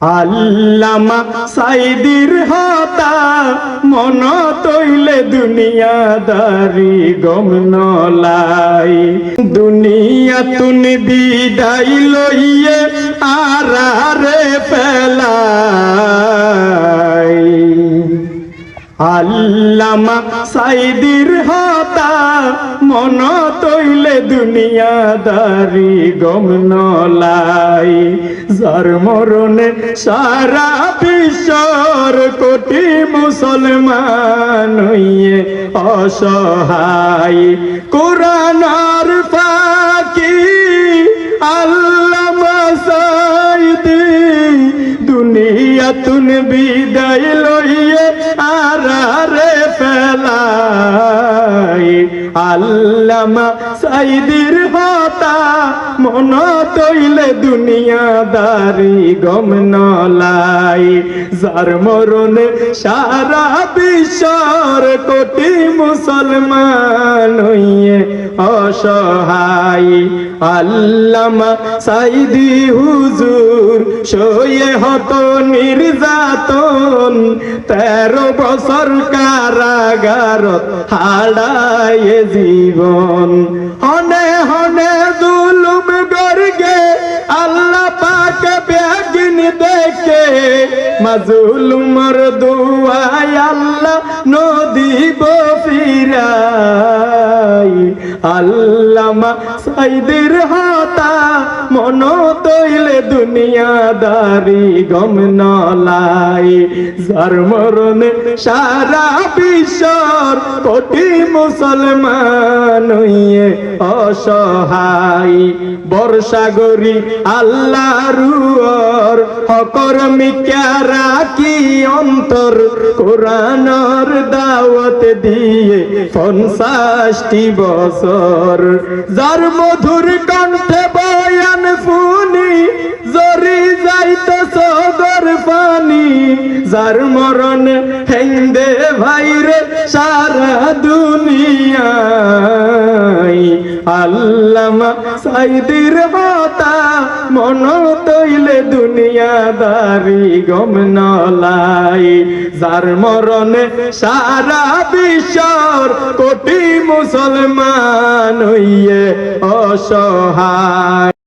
আল্লামা সাইদির হতা মন তৈলে দুনিয়াদারি গম নলাই। দুনিয়া তুনি বিদায় লইয়ে আরারে পেলাই আল্লামা সাইদির হতা, মন তৈলে দুনিয়াদারি গম নলাই। যার মরণে সারা বিশ্বর কোটি মুসলমান হইয়ে অসহায়। কোরআনার ফাঁকি আল্লামা সাইদি দুনিয়া তুন বিদায় লইয়ে আল্লামা সাইদির হতা, মন তৈলে দুনিয়াদারি গম নলাই। যার মরণে সারা বিশ্বর কোটি মুসলমান হইয়ে অসহায়। আল্লামা সাইদি হুজুর সয়ে হত নির্যাতন, তেরো বছর কারাগার হাড়ায় জীবন। হনে হনে দুলুম গর্গে আল্লাহ পাক ব্যাগিন দেখে। মাজুলুমর দুয়াই আল্লাহ নদীব ফিরাই আল্লামা সাইদের হাতা দুনিয়াদারি গম নলাই। যার মরণে সারা বিশ্বর কোটি মুসলমান হইয়ে অসহায়। বর্ষাগরি আল্লাহ রুয়র হকর মিক্যারা কি অন্তর? কোরআনর দাওয়াত দিয়ে পঞ্চাশটি বছর। যার মধুর কণ্ঠে বয়ান যার মরণ হেন্দে ভাইরে সারা দুনিয়ায়। আল্লামা সাইদির হতা মন তৈলে দুনিয়াদারি গম নলাই। যার মরণে সারা বিশ্বর কোটি মুসলমান হইয়ে অসহায়।